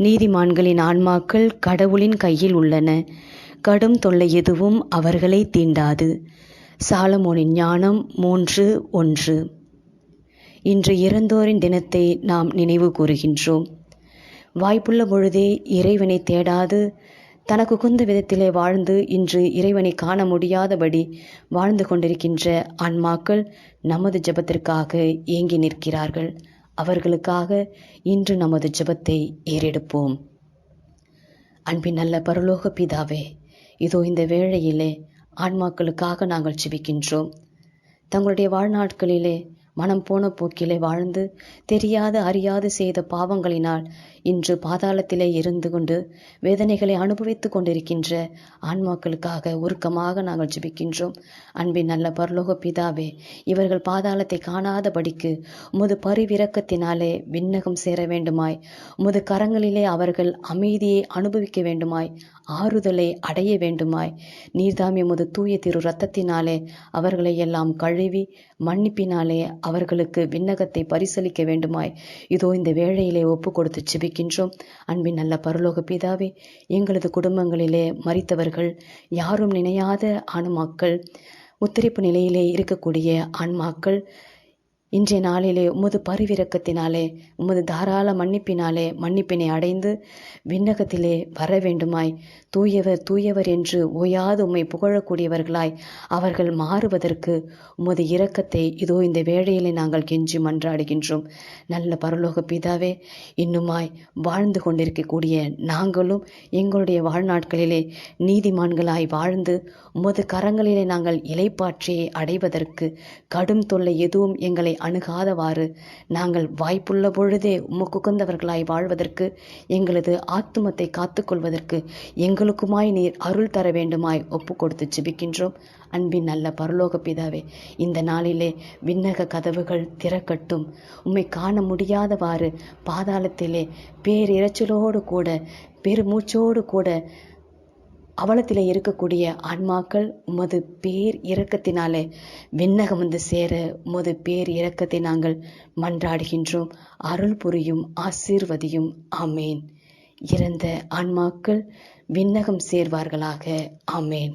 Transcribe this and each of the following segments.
நீதிமான்களின் ஆன்மாக்கள் கடவுளின் கையில் உள்ளன. கடும் தொல்லை எதுவும் அவர்களை தீண்டாது. சாலமோனின் ஞானம் மூன்று ஒன்று. இன்று இறந்தோரின் தினத்தை நாம் நினைவு கூறுகின்றோம். வாய்ப்புள்ள பொழுதே இறைவனை தேடாது தனக்கு குந்த விதத்திலே வாழ்ந்து இன்று இறைவனை காண முடியாதபடி வாழ்ந்து கொண்டிருக்கின்ற ஆன்மாக்கள் நமது ஜெபத்திற்காக ஏங்கி நிற்கிறார்கள். அவர்களுக்காக இன்று நமது ஜெபத்தை ஏறெடுப்போம். அன்பின் நல்ல பரலோக பிதாவே இதோ இந்த வேளையிலே ஆன்மாக்களுக்காக நாங்கள் ஜெபிக்கின்றோம். தங்களுடைய வாழ்நாட்களிலே மனம் போன போக்கிலே வாழ்ந்து தெரியாது அறியாது செய்த பாவங்களினால் இன்று பாதாளத்திலே இருந்து கொண்டு வேதனைகளை அனுபவித்து கொண்டிருக்கின்ற ஆன்மாக்களுக்காக உருக்கமாக நாங்கள் ஜெபிக்கின்றோம். அன்பின் நல்ல பரலோக பிதாவே இவர்கள் பாதாளத்தை காணாதபடிக்கு முது பரிவிரக்கத்தினாலே விண்ணகம் சேர வேண்டுமாய் முது கரங்களிலே அவர்கள் அமைதியை அனுபவிக்க வேண்டுமாய் ஆறுதலை அடைய வேண்டுமாய் நீர்தாமி முது தூய திரு ரத்தத்தினாலே அவர்களை எல்லாம் கழுவி மன்னிப்பினாலே அவர்களுக்கு விண்ணகத்தை பரிசளிக்க வேண்டுமாய் இதோ இந்த வேளையிலே ஒப்பு கொடுத்து ஜெபிக்கின்றோம் அன்பின் நல்ல பரலோக பிதாவே எங்களது குடும்பங்களிலே மறித்தவர்கள் யாரும் நினையாத ஆன்மாக்கள் உத்தரிப்பு நிலையிலே இருக்கக்கூடிய ஆன்மாக்கள் இன்றைய நாளிலே உமது பரிவிரக்கத்தினாலே உமது தாராள மன்னிப்பினாலே மன்னிப்பினை அடைந்து விண்ணகத்திலே வர வேண்டுமாய் தூயவர் தூயவர் என்று ஓயாது உம்மை புகழக்கூடியவர்களாய். அவர்கள் மாறுவதற்கு உமது இரக்கத்தை இதோ இந்த வேளையிலே நாங்கள் கெஞ்சி மன்றாடுகின்றோம். நல்ல பரலோக பிதாவே இன்னுமாய் வாழ்ந்து கொண்டிருக்கக்கூடிய நாங்களும் எங்களுடைய வாழ்நாட்களிலே நீதிமான்களாய் வாழ்ந்து உமது கரங்களிலே நாங்கள் இலைப்பாற்றியை அடைவதற்கு கடும் தொல்லை எதுவும் எங்களை அணுகாதவாறு நாங்கள் வாய்ப்புள்ள பொழுதே உமக்குகந்தவர்களாய் வாழ்வதற்கு எங்களது ஆத்துமத்தை காத்துக்கொள்வதற்கு எங்களுக்குமாய் நீர் அருள் தர வேண்டுமாய் ஒப்பு கொடுத்து ஜிபிக்கின்றோம். அன்பின் நல்ல பரலோக பிதாவே இந்த நாளிலே விண்ணக கதவுகள் திறக்கட்டும். உம்மை காண முடியாதவாறு பாதாளத்திலே பேரிரைச்சலோடு கூட பெருமூச்சோடு கூட அவலத்தில் இருக்கக்கூடிய ஆன்மாக்கள் உமது பேர் இரக்கத்தினாலே விண்ணகம் வந்து சேர உமது பேர் இரக்கத்தை நாங்கள் மன்றாடுகின்றோம். அருள் புரியும் ஆசீர்வதியும். ஆமேன். இறந்த ஆன்மாக்கள் விண்ணகம் சேர்வார்களாக. ஆமேன்.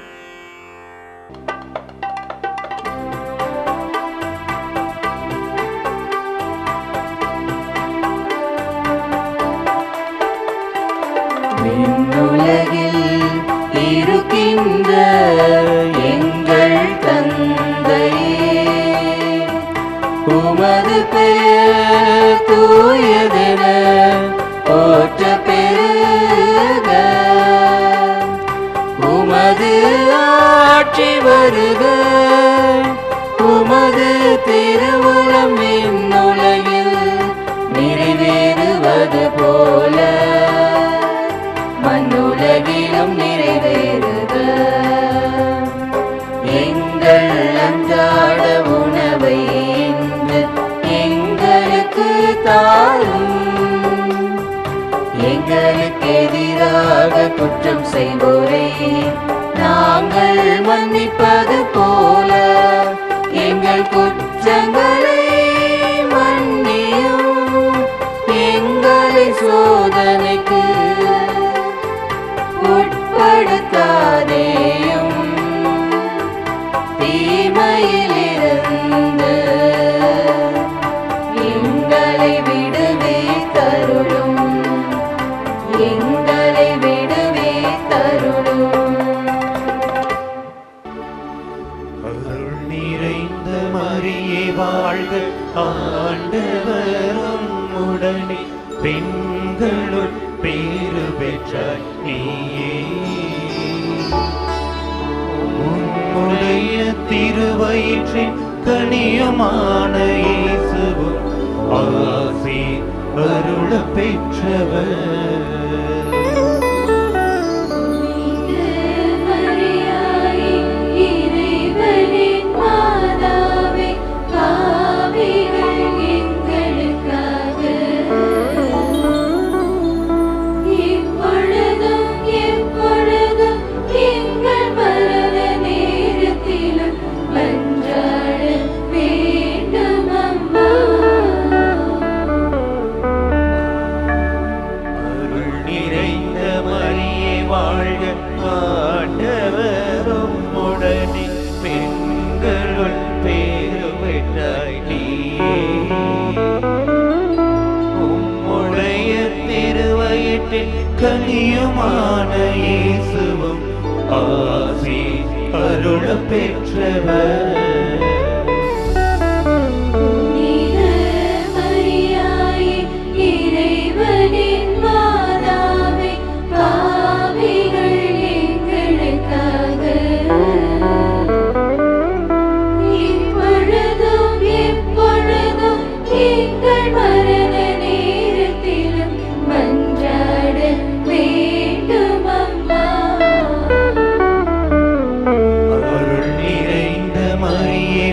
நிறைந்த எங்கள் தந்தை உமது பெயர் தூயதென போற்ற பெருக உமது ஆட்சி வருக. உமது திருவுளம் இன்னுலகில் நிறைவேறுவது போல. அருள் நிறைந்த மரியே வாழ்க ஆண்டவரும் உடனே. பெண்களுள் பேரு பெற்ற நீயே. உன்னுடைய திருவயிற்றின் கனியுமான இயேசுவும் ஆசி அருள பெற்றவர். big river.